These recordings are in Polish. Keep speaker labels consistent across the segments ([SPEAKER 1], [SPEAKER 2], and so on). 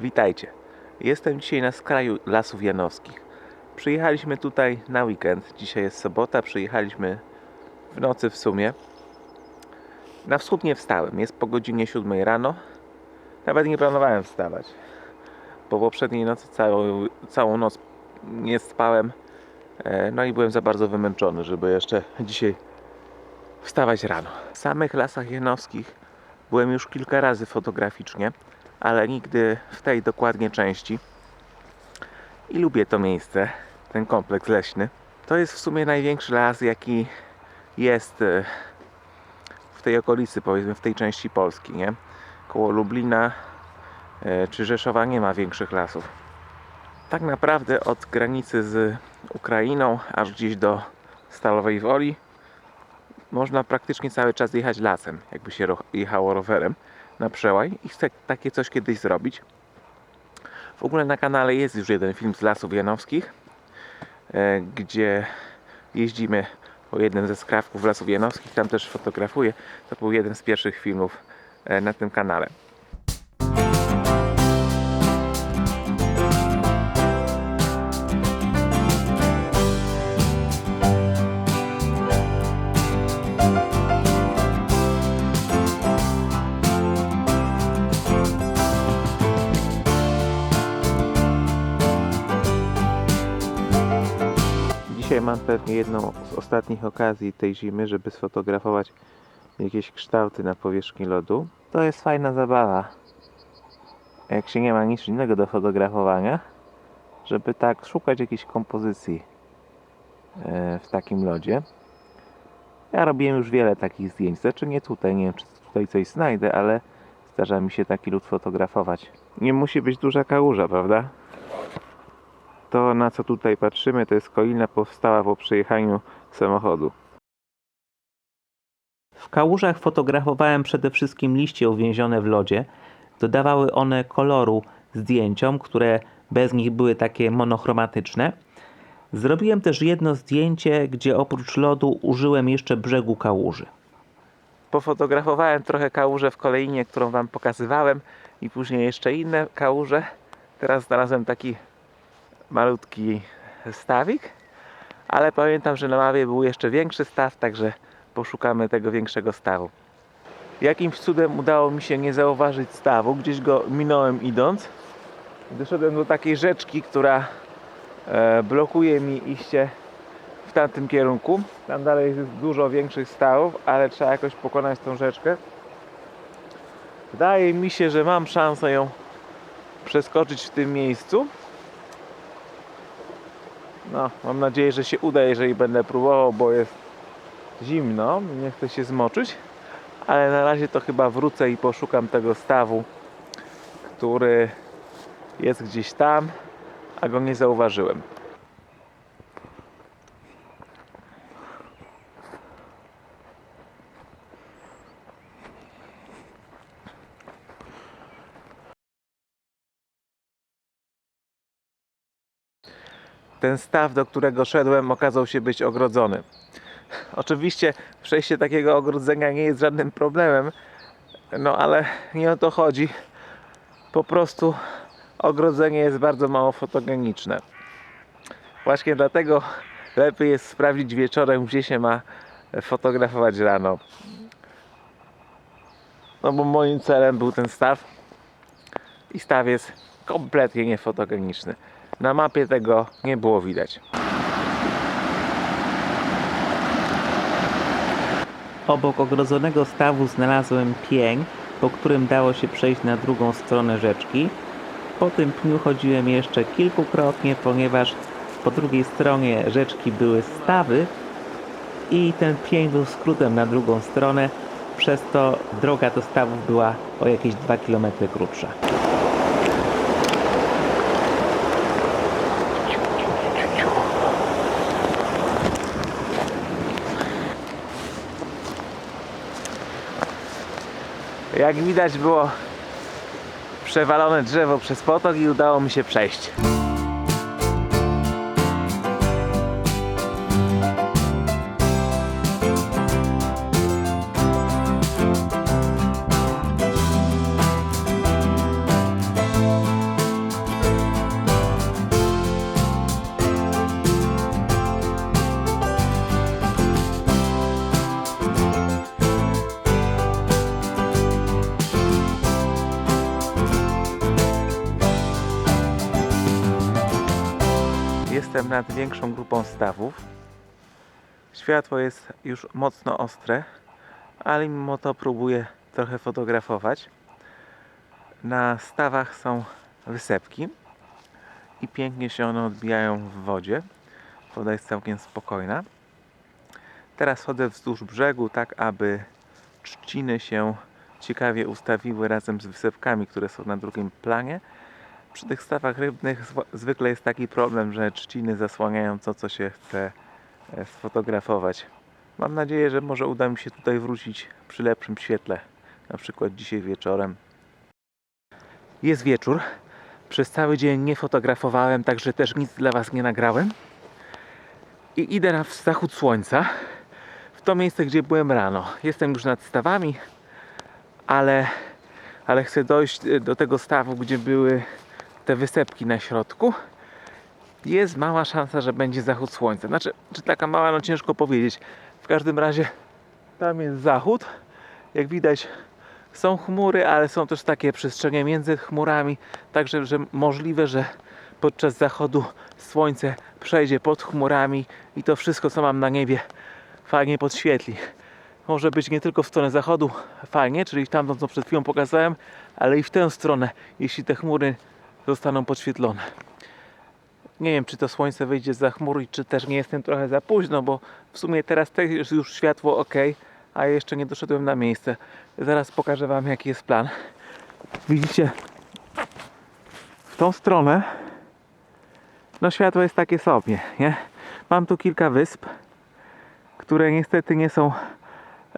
[SPEAKER 1] Witajcie. Jestem dzisiaj na skraju Lasów Janowskich. Przyjechaliśmy tutaj na weekend. Dzisiaj jest sobota. Przyjechaliśmy w nocy w sumie. Na wschód nie wstałem. Jest po godzinie 7 rano. Nawet nie planowałem wstawać. Bo poprzedniej nocy całą, całą noc nie spałem. E, No i byłem za bardzo wymęczony, żeby jeszcze dzisiaj wstawać rano. W samych Lasach Janowskich byłem już kilka razy fotograficznie ale nigdy w tej dokładnie części. I lubię to miejsce, ten kompleks leśny. To jest w sumie największy las, jaki jest e, w tej okolicy, powiedzmy w tej części Polski, nie? Koło Lublina e, czy Rzeszowa nie ma większych lasów. Tak naprawdę od granicy z Ukrainą aż gdzieś do Stalowej Woli można praktycznie cały czas jechać lasem, jakby się jechało rowerem na przełaj i chcę takie coś kiedyś zrobić. W ogóle na kanale jest już jeden film z Lasów Janowskich, e, gdzie jeździmy po jednym ze skrawków Lasów Janowskich, tam też fotografuję. To był jeden z pierwszych filmów e, na tym kanale. Pewnie jedną z ostatnich okazji tej zimy, żeby sfotografować jakieś kształty na powierzchni lodu. To jest fajna zabawa. Jak się nie ma nic innego do fotografowania, żeby tak szukać jakiejś kompozycji e, w takim lodzie. Ja robiłem już wiele takich zdjęć. Znaczy nie tutaj, nie wiem czy tutaj coś znajdę, ale zdarza mi się taki lód fotografować. Nie musi być duża kałuża, prawda? To na co tutaj patrzymy to jest koilna powstała po przejechaniu samochodu.
[SPEAKER 2] W kałużach fotografowałem przede wszystkim liście uwięzione w lodzie. Dodawały one koloru zdjęciom, które bez nich były takie monochromatyczne. Zrobiłem też jedno zdjęcie, gdzie oprócz lodu użyłem jeszcze brzegu kałuży.
[SPEAKER 1] Pofotografowałem trochę kałuże w kolejnie, którą Wam pokazywałem i później jeszcze inne kałuże. Teraz znalazłem taki malutki stawik, ale pamiętam, że na Mawie był jeszcze większy staw, także poszukamy tego większego stawu. Jakimś cudem udało mi się nie zauważyć stawu, gdzieś go minąłem idąc. Doszedłem do takiej rzeczki, która e, blokuje mi iście w tamtym kierunku. Tam dalej jest dużo większych stawów, ale trzeba jakoś pokonać tą rzeczkę. Wydaje mi się, że mam szansę ją przeskoczyć w tym miejscu. No, mam nadzieję, że się uda, jeżeli będę próbował, bo jest zimno, nie chcę się zmoczyć. Ale na razie to chyba wrócę i poszukam tego stawu, który jest gdzieś tam, a go nie zauważyłem. Ten staw, do którego szedłem, okazał się być ogrodzony. Oczywiście przejście takiego ogrodzenia nie jest żadnym problemem, no ale nie o to chodzi. Po prostu ogrodzenie jest bardzo mało fotogeniczne. Właśnie dlatego lepiej jest sprawdzić wieczorem, gdzie się ma fotografować rano. No bo moim celem był ten staw i staw jest kompletnie niefotogeniczny. Na mapie tego nie było widać.
[SPEAKER 2] Obok ogrodzonego stawu znalazłem pień, po którym dało się przejść na drugą stronę rzeczki. Po tym pniu chodziłem jeszcze kilkukrotnie, ponieważ po drugiej stronie rzeczki były stawy i ten pień był skrótem na drugą stronę, przez to droga do stawów była o jakieś 2 km krótsza.
[SPEAKER 1] Jak widać było przewalone drzewo przez potok i udało mi się przejść. Nad większą grupą stawów. Światło jest już mocno ostre, ale mimo to próbuję trochę fotografować. Na stawach są wysepki i pięknie się one odbijają w wodzie. Woda jest całkiem spokojna. Teraz chodzę wzdłuż brzegu, tak aby trzciny się ciekawie ustawiły razem z wysepkami, które są na drugim planie. Przy tych stawach rybnych zwykle jest taki problem, że trzciny zasłaniają to, co się chce e, sfotografować. Mam nadzieję, że może uda mi się tutaj wrócić przy lepszym świetle, na przykład dzisiaj wieczorem. Jest wieczór. Przez cały dzień nie fotografowałem, także też nic dla Was nie nagrałem. I idę na zachód słońca, w to miejsce, gdzie byłem rano. Jestem już nad stawami, ale, ale chcę dojść y, do tego stawu, gdzie były te wysepki na środku. Jest mała szansa, że będzie zachód słońca. Znaczy, czy taka mała, no ciężko powiedzieć. W każdym razie tam jest zachód. Jak widać, są chmury, ale są też takie przestrzenie między chmurami, także że możliwe, że podczas zachodu słońce przejdzie pod chmurami i to wszystko, co mam na niebie, fajnie podświetli. Może być nie tylko w stronę zachodu fajnie, czyli tamtą, co przed chwilą pokazałem, ale i w tę stronę, jeśli te chmury zostaną podświetlone. Nie wiem, czy to słońce wyjdzie za chmur, czy też nie jestem trochę za późno, bo w sumie teraz też jest już światło ok, a jeszcze nie doszedłem na miejsce. Zaraz pokażę Wam, jaki jest plan. Widzicie, w tą stronę no światło jest takie sobie, nie? Mam tu kilka wysp, które niestety nie są,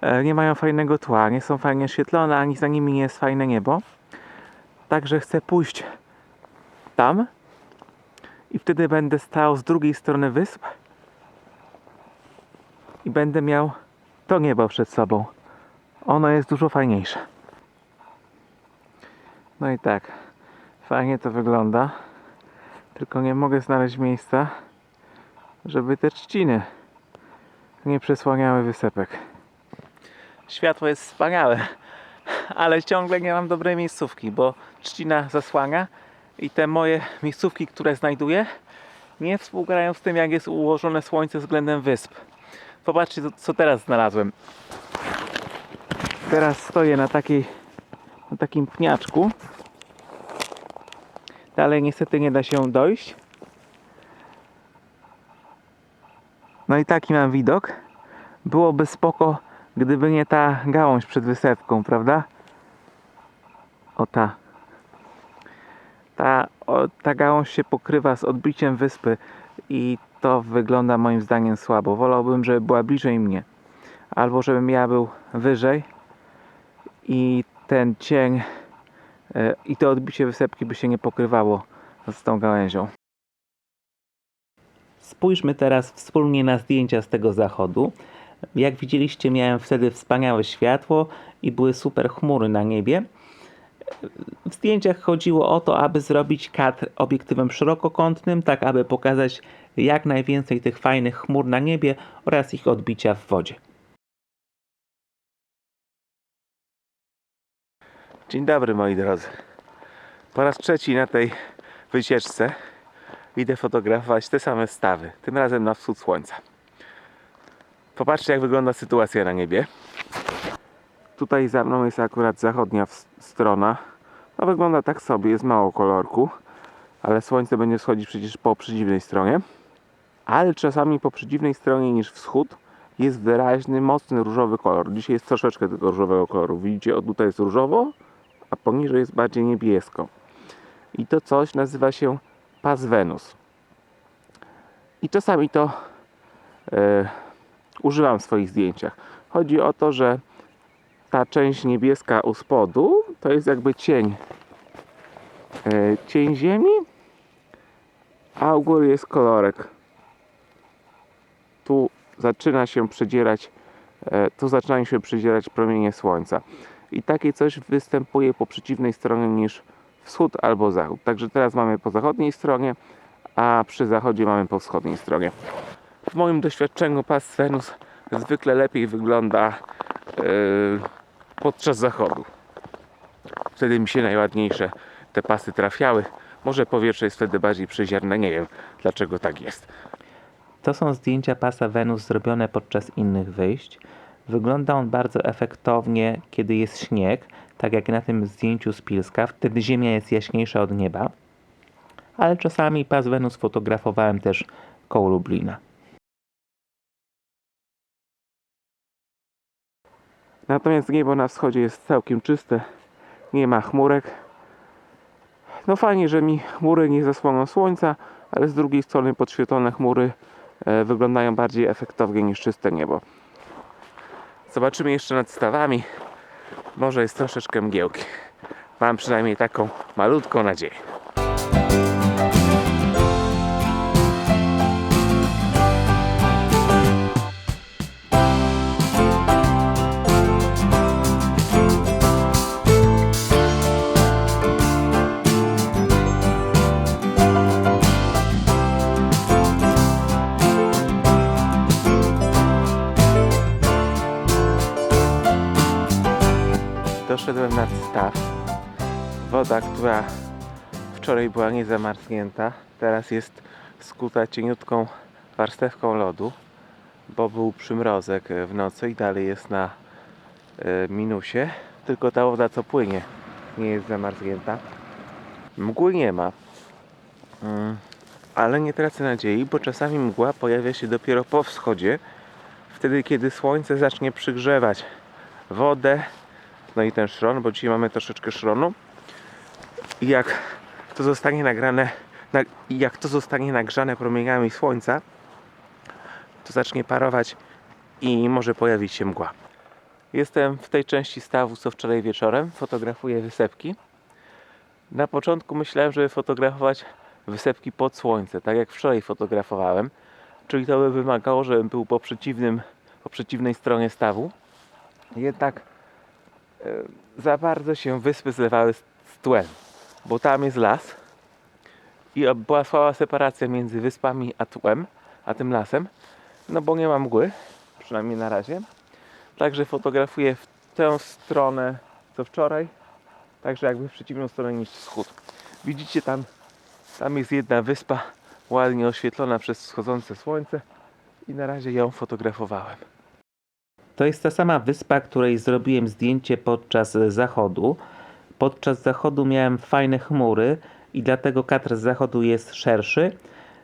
[SPEAKER 1] e, nie mają fajnego tła, nie są fajnie oświetlone, ani za nimi nie jest fajne niebo. Także chcę pójść tam i wtedy będę stał z drugiej strony wysp i będę miał to niebo przed sobą. Ono jest dużo fajniejsze. No i tak, fajnie to wygląda. Tylko nie mogę znaleźć miejsca, żeby te trzciny nie przesłaniały wysepek. Światło jest wspaniałe, ale ciągle nie mam dobrej miejscówki, bo trzcina zasłania i te moje miejscówki, które znajduję, nie współgrają z tym, jak jest ułożone słońce względem wysp. Popatrzcie, co- teraz znalazłem. Teraz stoję na takiej, na takim pniaczku. Dalej niestety nie da się dojść. No i taki mam widok. Byłoby spoko, gdyby nie ta gałąź przed wysepką, prawda? O ta. Ta, ta gałąź się pokrywa z odbiciem wyspy i to wygląda moim zdaniem słabo. Wolałbym, żeby była bliżej mnie. Albo żebym ja był wyżej i ten cień e, i to odbicie wysepki by się nie pokrywało z tą gałęzią.
[SPEAKER 2] Spójrzmy teraz wspólnie na zdjęcia z tego zachodu. Jak widzieliście, miałem wtedy wspaniałe światło i były super chmury na niebie. W zdjęciach chodziło o to, aby zrobić kadr obiektywem szerokokątnym, tak aby pokazać jak najwięcej tych fajnych chmur na niebie oraz ich odbicia w wodzie.
[SPEAKER 1] Dzień dobry moi drodzy. Po raz trzeci na tej wycieczce idę fotografować te same stawy, tym razem na wschód słońca. Popatrzcie jak wygląda sytuacja na niebie. Tutaj za mną jest akurat zachodnia strona. No wygląda tak sobie, jest mało kolorku, ale słońce będzie wschodzić przecież po przeciwnej stronie. Ale czasami po przeciwnej stronie niż wschód jest wyraźny, mocny różowy kolor. Dzisiaj jest troszeczkę tego różowego koloru. Widzicie, o tutaj jest różowo, a poniżej jest bardziej niebiesko. I to coś nazywa się pas Wenus. I czasami to e, używam w swoich zdjęciach. Chodzi o to, że ta część niebieska u spodu to jest jakby cień e, cień ziemi, a u góry jest kolorek. Tu zaczyna się przedzierać e, tu zaczynają się przedzierać promienie słońca. I takie coś występuje po przeciwnej stronie niż wschód albo zachód. Także teraz mamy po zachodniej stronie, a przy zachodzie mamy po wschodniej stronie. W moim doświadczeniu pas Venus zwykle lepiej wygląda yy, podczas zachodu. Wtedy mi się najładniejsze te pasy trafiały. Może powietrze jest wtedy bardziej przyziemne, nie wiem dlaczego tak jest.
[SPEAKER 2] To są zdjęcia pasa Wenus zrobione podczas innych wyjść. Wygląda on bardzo efektownie, kiedy jest śnieg, tak jak na tym zdjęciu z Pilska. Wtedy ziemia jest jaśniejsza od nieba. Ale czasami pas Wenus fotografowałem też koło Lublina.
[SPEAKER 1] Natomiast niebo na wschodzie jest całkiem czyste, nie ma chmurek. No fajnie, że mi chmury nie zasłoną słońca, ale z drugiej strony podświetlone chmury e, wyglądają bardziej efektownie niż czyste niebo. Zobaczymy jeszcze nad stawami. Może jest troszeczkę mgiełki. Mam przynajmniej taką malutką nadzieję. Doszedłem nad staw. Woda, która wczoraj była niezamarznięta, teraz jest skuta cieniutką warstewką lodu, bo był przymrozek w nocy i dalej jest na e, minusie. Tylko ta woda, co płynie, nie jest zamarznięta. Mgły nie ma. Mm, Ale nie tracę nadziei, bo czasami mgła pojawia się dopiero po wschodzie, wtedy kiedy słońce zacznie przygrzewać wodę, no i ten szron, bo dzisiaj mamy troszeczkę szronu. I jak to zostanie nagrane, na, jak to zostanie nagrzane promieniami słońca, to zacznie parować i może pojawić się mgła. Jestem w tej części stawu, co wczoraj wieczorem. Fotografuję wysepki. Na początku myślałem, żeby fotografować wysepki pod słońce, tak jak wczoraj fotografowałem. Czyli to by wymagało, żebym był po, przeciwnym, po przeciwnej stronie stawu. Jednak za bardzo się wyspy zlewały z tłem, bo tam jest las i była słaba separacja między wyspami a tłem, a tym lasem, no bo nie ma mgły, przynajmniej na razie. Także fotografuję w tę stronę co wczoraj, także jakby w przeciwną stronę niż wschód. Widzicie tam, tam jest jedna wyspa ładnie oświetlona przez wschodzące słońce i na razie ją fotografowałem.
[SPEAKER 2] To jest ta sama wyspa, której zrobiłem zdjęcie podczas zachodu. Podczas zachodu miałem fajne chmury i dlatego kadr z zachodu jest szerszy.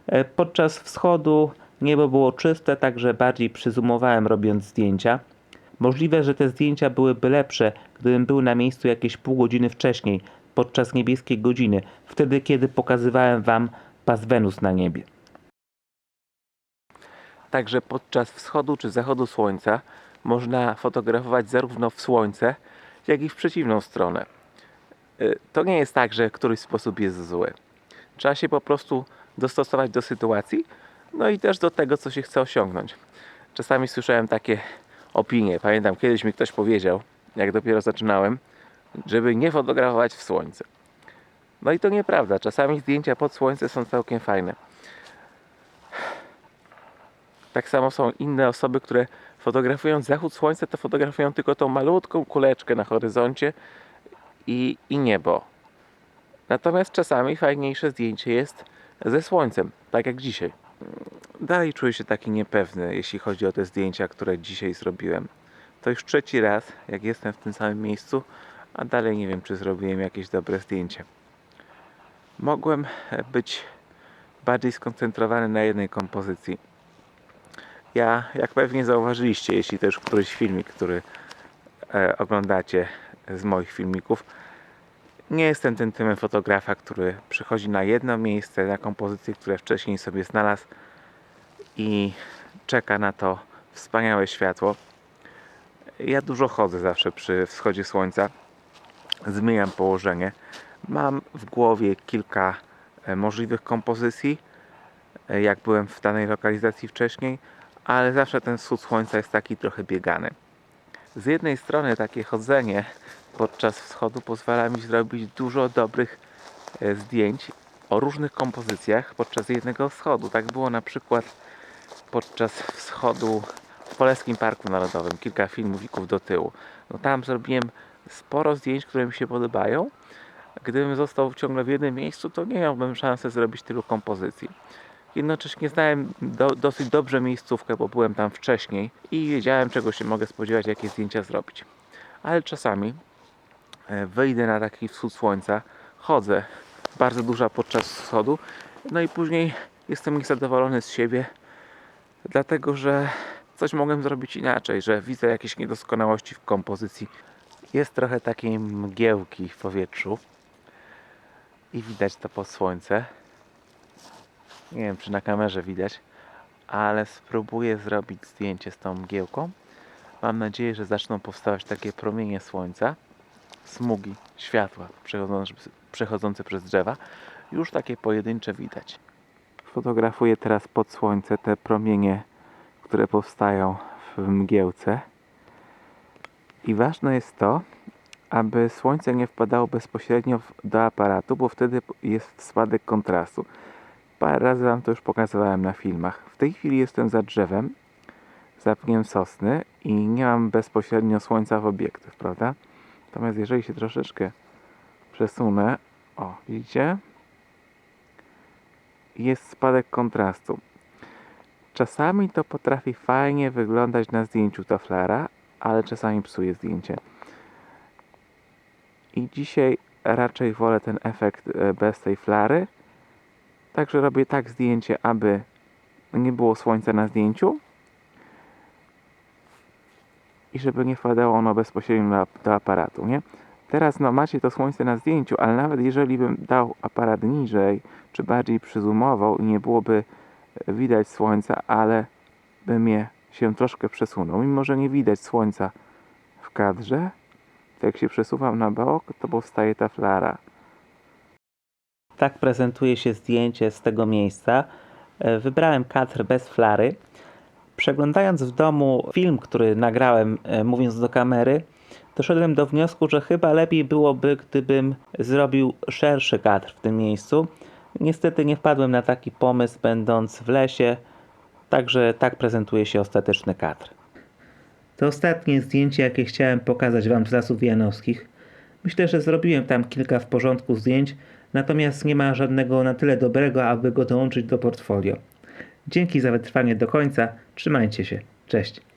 [SPEAKER 2] E, Podczas wschodu niebo było czyste, także bardziej przyzumowałem robiąc zdjęcia. Możliwe, że te zdjęcia byłyby lepsze, gdybym był na miejscu jakieś pół godziny wcześniej, podczas niebieskiej godziny, wtedy kiedy pokazywałem Wam pas Wenus na niebie.
[SPEAKER 1] Także podczas wschodu czy zachodu słońca można fotografować zarówno w słońce, jak i w przeciwną stronę. Y, To nie jest tak, że któryś sposób jest zły. Trzeba się po prostu dostosować do sytuacji, no i też do tego, co się chce osiągnąć. Czasami słyszałem takie opinie. Pamiętam, kiedyś mi ktoś powiedział, jak dopiero zaczynałem, żeby nie fotografować w słońce. No i to nieprawda. Czasami zdjęcia pod słońce są całkiem fajne. Tak samo są inne osoby, które fotografując zachód słońca, to fotografują tylko tą malutką kuleczkę na horyzoncie i, i niebo. Natomiast czasami fajniejsze zdjęcie jest ze słońcem, tak jak dzisiaj. Dalej czuję się taki niepewny, jeśli chodzi o te zdjęcia, które dzisiaj zrobiłem. To już trzeci raz, jak jestem w tym samym miejscu, a dalej nie wiem, czy zrobiłem jakieś dobre zdjęcie. Mogłem być bardziej skoncentrowany na jednej kompozycji. Ja, jak pewnie zauważyliście, jeśli też któryś filmik, który e, oglądacie z moich filmików, nie jestem tym typem fotografa, który przychodzi na jedno miejsce, na kompozycję, które wcześniej sobie znalazł i czeka na to wspaniałe światło. Ja dużo chodzę zawsze przy wschodzie słońca, zmieniam położenie. Mam w głowie kilka e, możliwych kompozycji, e, jak byłem w danej lokalizacji wcześniej, ale zawsze ten wschód słońca jest taki trochę biegany. Z jednej strony takie chodzenie podczas wschodu pozwala mi zrobić dużo dobrych e, zdjęć o różnych kompozycjach podczas jednego wschodu. Tak było na przykład podczas wschodu w Polskim Parku Narodowym, kilka filmowików do tyłu. No tam zrobiłem sporo zdjęć, które mi się podobają. Gdybym został ciągle w jednym miejscu, to nie miałbym szansy zrobić tylu kompozycji. Jednocześnie znałem do, dosyć dobrze miejscówkę, bo byłem tam wcześniej i wiedziałem, czego się mogę spodziewać, jakie zdjęcia zrobić. Ale czasami e, wyjdę na taki wschód słońca, chodzę bardzo duża podczas wschodu, no i później jestem niezadowolony z siebie, dlatego że coś mogłem zrobić inaczej, że widzę jakieś niedoskonałości w kompozycji. Jest trochę takiej mgiełki w powietrzu i widać to pod słońce. Nie wiem, czy na kamerze widać, ale spróbuję zrobić zdjęcie z tą mgiełką. Mam nadzieję, że zaczną powstawać takie promienie słońca, smugi światła przechodzące, przez drzewa. Już takie pojedyncze widać. Fotografuję teraz pod słońce te promienie, które powstają w mgiełce. I ważne jest to, aby słońce nie wpadało bezpośrednio do aparatu, bo wtedy jest spadek kontrastu. Parę razy Wam to już pokazywałem na filmach. W tej chwili jestem za drzewem, za pniem sosny i nie mam bezpośrednio słońca w obiektyw, prawda? Natomiast jeżeli się troszeczkę przesunę, o, widzicie? Jest spadek kontrastu. Czasami to potrafi fajnie wyglądać na zdjęciu ta flara, ale czasami psuje zdjęcie. I dzisiaj raczej wolę ten efekt e, bez tej flary. Także robię tak zdjęcie, aby nie było słońca na zdjęciu i żeby nie wpadało ono bezpośrednio do, aparatu, nie? Teraz no, macie to słońce na zdjęciu, ale nawet jeżeli bym dał aparat niżej, czy bardziej przyzumował i nie byłoby widać słońca, ale bym je się troszkę przesunął, mimo że nie widać słońca w kadrze, to jak się przesuwam na bok, to powstaje ta flara.
[SPEAKER 2] Tak prezentuje się zdjęcie z tego miejsca. E, Wybrałem kadr bez flary. Przeglądając w domu film, który nagrałem, e, mówiąc do kamery, doszedłem do wniosku, że chyba lepiej byłoby, gdybym zrobił szerszy kadr w tym miejscu. Niestety nie wpadłem na taki pomysł, będąc w lesie, także tak prezentuje się ostateczny kadr. To ostatnie zdjęcie, jakie chciałem pokazać Wam z Lasów Janowskich. Myślę, że zrobiłem tam kilka w porządku zdjęć, natomiast nie ma żadnego na tyle dobrego, aby go dołączyć do portfolio. Dzięki za wytrwanie do końca, trzymajcie się, cześć.